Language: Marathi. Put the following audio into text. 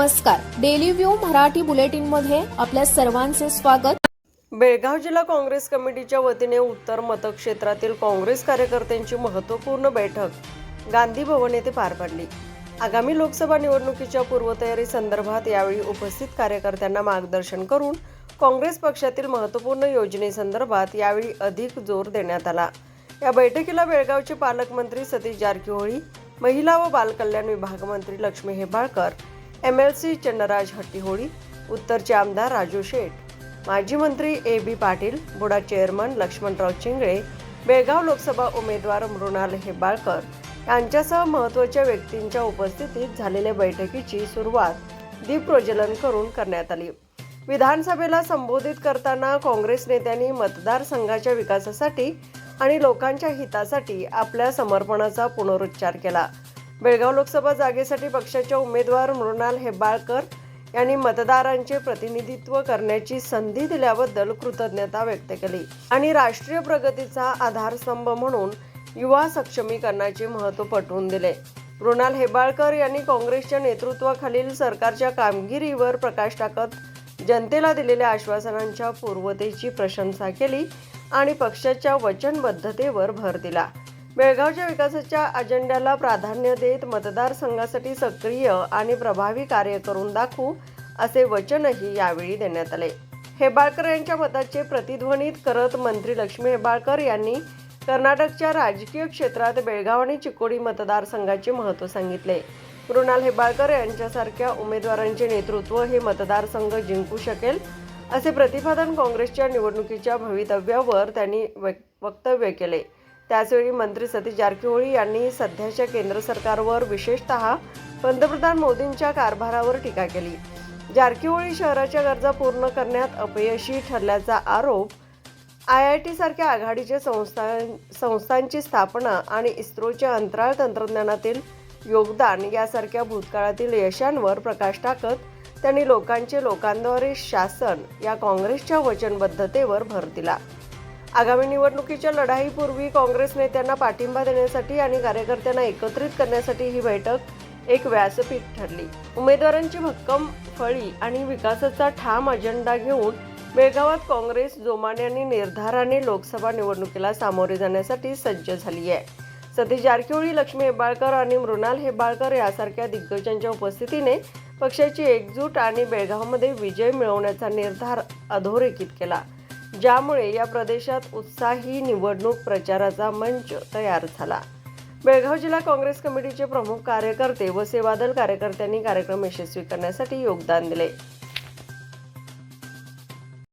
नमस्कार. डेली व्ह्यू मराठी बुलेटिनमध्ये आपल्या सर्वांचे स्वागत. बेळगाव जिल्हा काँग्रेस कमिटीच्या वतीने उत्तर मतक्षेत्रातील काँग्रेस कार्यकर्त्यांची महत्त्वपूर्ण बैठक गांधी भवन येथे पार पडली. आगामी लोकसभा निवडणुकीच्या पूर्वतयारी संदर्भात यावेळी उपस्थित कार्यकर्त्यांना मार्गदर्शन करून काँग्रेस पक्षातील महत्त्वपूर्ण योजनेसंदर्भात यावेळी अधिक जोर देण्यात आला. या बैठकीला बेळगावचे पालकमंत्री सतीश जारकिहोळी महिला व बालकल्याण विभाग मंत्री Lakshmi Hebbalkar M L C Channaraj Hattiholi उत्तरचे आमदार राजू शेठ माजी मंत्री A B Patil BUDA chairman Lakshmanrao Chingale Belgaum Lok Sabha उमेदवार मृणाल हेबाळकर यांच्यासह महत्त्वाच्या व्यक्तींच्या उपस्थितीत झालेल्या बैठकीची सुरुवात दीपप्रज्वलन करून करण्यात आली. विधानसभेला संबोधित करताना काँग्रेस नेत्यांनी मतदारसंघाच्या विकासासाठी आणि लोकांच्या हितासाठी आपल्या समर्पणाचा पुनरुच्चार केला. बेळगाव लोकसभा जागेसाठी पक्षाच्या उमेदवार मृणाल हेबाळकर यांनी मतदारांचे प्रतिनिधित्व करण्याची संधी दिल्याबद्दल कृतज्ञता व्यक्त केली. आणि राष्ट्रीय प्रगतीचा आधारस्तंभ म्हणून युवा सक्षमीकरणाचे महत्त्व पटवून दिले. मृणाल हेबाळकर यांनी काँग्रेसच्या नेतृत्वाखालील सरकारच्या कामगिरीवर प्रकाश टाकत जनतेला दिलेल्या आश्वासनांच्या पूर्वतेची प्रशंसा केली आणि पक्षाच्या वचनबद्धतेवर भर दिला. बेळगावच्या विकासाच्या अजेंड्याला प्राधान्य देत मतदारसंघासाठी सक्रिय आणि प्रभावी कार्य करून दाखवू असे वचनही यावेळी देण्यात आले. हेबाळकर यांच्या मताचे प्रतिध्वनित करत मंत्री लक्ष्मी हेबाळकर यांनी कर्नाटकच्या राजकीय क्षेत्रात बेळगाव आणि चिकोडी मतदारसंघाचे महत्त्व सांगितले. मृणाल हेबाळकर यांच्यासारख्या उमेदवारांचे नेतृत्व हे मतदारसंघ जिंकू शकेल असे प्रतिपादन काँग्रेसच्या निवडणुकीच्या भवितव्यावर त्यांनी वक्तव्य केले. त्याचवेळी मंत्री सतीश जारकिहोळी यांनी सध्याच्या केंद्र सरकारवर विशेषतः पंतप्रधान मोदींच्या कारभारावर टीका केली. जारकिहोळी शहराच्या गरजा पूर्ण करण्यात अपयशी ठरल्याचा आरोप आय आय टी सारख्या आघाडीच्या संस्था संस्थांची स्थापना आणि इस्रोच्या अंतराळ तंत्रज्ञानातील योगदान यासारख्या भूतकाळातील यशांवर प्रकाश टाकत त्यांनी लोकांचे लोकांद्वारे शासन या काँग्रेसच्या वचनबद्धतेवर भर दिला. आगामी निवडणुकीच्या लढाईपूर्वी काँग्रेस नेत्यांना पाठिंबा देण्यासाठी आणि कार्यकर्त्यांना एकत्रित करण्यासाठी ही बैठक एक व्यासपीठ ठरली. उमेदवारांची भक्कम फळी आणि विकासाचा ठाम अजेंडा घेऊन बेळगावात काँग्रेस जोमाने आणि निर्धाराने लोकसभा निवडणुकीला सामोरे जाण्यासाठी सज्ज झाली आहे. सतीश जारकिहोळी लक्ष्मी हेबाळकर आणि मृणाल हेबाळकर यासारख्या दिग्गजांच्या उपस्थितीने पक्षाची एकजूट आणि बेळगावमध्ये विजय मिळवण्याचा निर्धार अधोरेखित केला. ज्यामुळे या प्रदेशात उत्साही निवडणूक प्रचाराचा मंच तयार झाला. बेळगाव जिल्हा काँग्रेस कमिटीचे प्रमुख कार्यकर्ते व सेवादल कार्यकर्त्यांनी कार्यक्रम यशस्वी करण्यासाठी योगदान दिले.